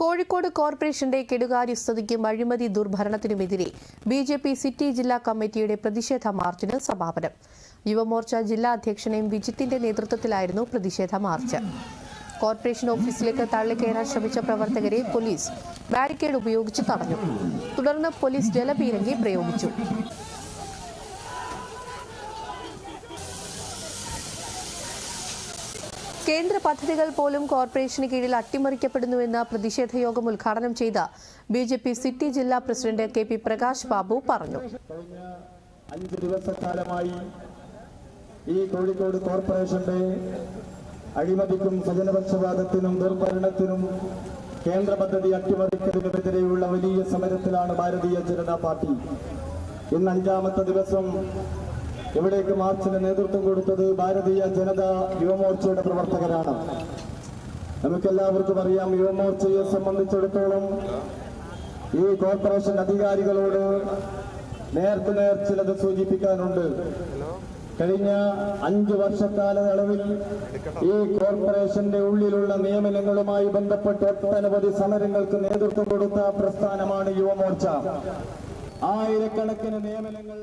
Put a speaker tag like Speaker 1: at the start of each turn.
Speaker 1: കോഴിക്കോട് കോർപ്പറേഷന്റെ കെടുകാര്യസ്ഥതയ്ക്കും അഴിമതി ദുർഭരണത്തിനുമെതിരെ ബി ജെ പി സിറ്റി ജില്ലാ കമ്മിറ്റിയുടെ പ്രതിഷേധ മാർച്ചിന് സമാപനം. യുവമോർച്ച ജില്ലാ അധ്യക്ഷൻ എം വിജിത്തിന്റെ നേതൃത്വത്തിലായിരുന്നു പ്രതിഷേധ മാർച്ച്. കോർപ്പറേഷൻ ഓഫീസിലേക്ക് തള്ളിക്കയറാൻ ശ്രമിച്ച പ്രവർത്തകരെ പോലീസ് ബാരിക്കേഡ് ഉപയോഗിച്ച് തടഞ്ഞു. തുടർന്ന് പോലീസ് ജലപീരങ്കി പ്രയോഗിച്ചു. കേന്ദ്ര പദ്ധതികൾ പോലും കോർപ്പറേഷന് കീഴിൽ അട്ടിമറിക്കപ്പെടുന്നുവെന്ന് പ്രതിഷേധ യോഗം ഉദ്ഘാടനം ചെയ്ത ബി ജെ പി സിറ്റി ജില്ലാ president K P Prakash Babu പറഞ്ഞു.
Speaker 2: അഞ്ച് ദിവസക്കാലമായി ഈ കോഴിക്കോട് കോർപ്പറേഷന്റെ അഴിമതിക്കും സ്വജനപക്ഷപാതത്തിനും ദുർഭരണത്തിനും കേന്ദ്ര പദ്ധതി അട്ടിമറിക്കലിനെതിരെയുള്ള വലിയ സമരത്തിലാണ് ഭാരതീയ ജനതാ പാർട്ടി. ഇന്ന് അഞ്ചാമത്തെ ദിവസം ഇവിടേക്ക് മാർച്ചിന് നേതൃത്വം കൊടുത്തത് ഭാരതീയ ജനതാ യുവമോർച്ചയുടെ പ്രവർത്തകരാണ്. നമുക്കെല്ലാവർക്കും അറിയാം യുവമോർച്ചയെ സംബന്ധിച്ചിടത്തോളം ഈ കോർപ്പറേഷൻ അധികാരികളോട് നേർക്ക് നേർ ചിലത് സൂചിപ്പിക്കാനുണ്ട്. കഴിഞ്ഞ അഞ്ചു വർഷക്കാലയളവിൽ ഈ കോർപ്പറേഷന്റെ ഉള്ളിലുള്ള നിയമനങ്ങളുമായി ബന്ധപ്പെട്ട് ഒട്ടനവധി സമരങ്ങൾക്ക് നേതൃത്വം കൊടുത്ത പ്രസ്ഥാനമാണ് യുവമോർച്ച. ആയിരക്കണക്കിന് നിയമനങ്ങൾ